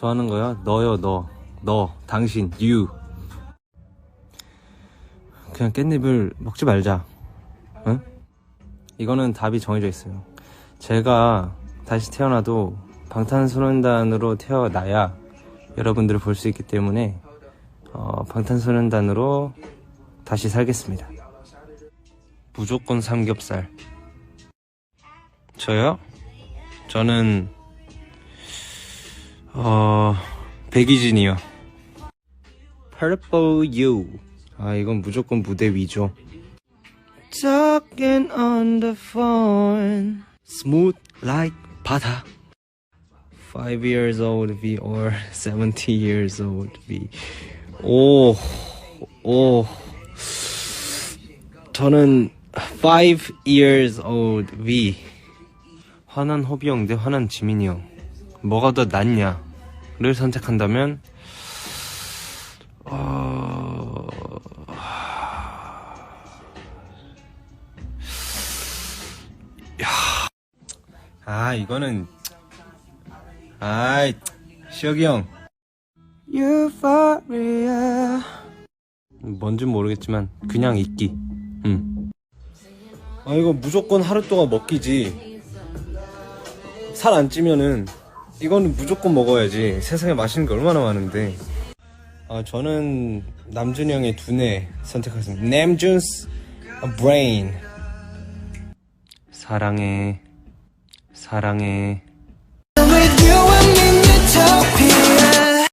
좋아하는 거야? 너요, 너. 너, 당신, you. 그냥 깻잎을 먹지 말자. 응? 이거는 답이 정해져 있어요. 제가 다시 태어나도 방탄소년단으로 태어나야 여러분들을 볼 수 있기 때문에 어, 방탄소년단으로 다시 살겠습니다. 무조건 삼겹살. 저요? 저는 어 백이진이요. Purple You. 아 이건 무조건 무대 위죠. Talking on the phone, smooth like 바다. Five years old V or 70 years old V. 오, 오. 저는 five years old V. 화난 호비 형 대 화난 지민이 형. 뭐가 더 낫냐?를 선택한다면, 어... 야. 아, 이거는, 아이, 시혁이 형. Euphoria. 뭔진 모르겠지만, 그냥 있기. 응. 아, 이거 무조건 하루 동안 먹기지. 살 안 찌면은, 이거는 무조건 먹어야지. 세상에 맛있는 게 얼마나 많은데. 아, 저는 남준이 형의 두뇌 선택하겠습니다. 남준스 브레인. 사랑해. 사랑해.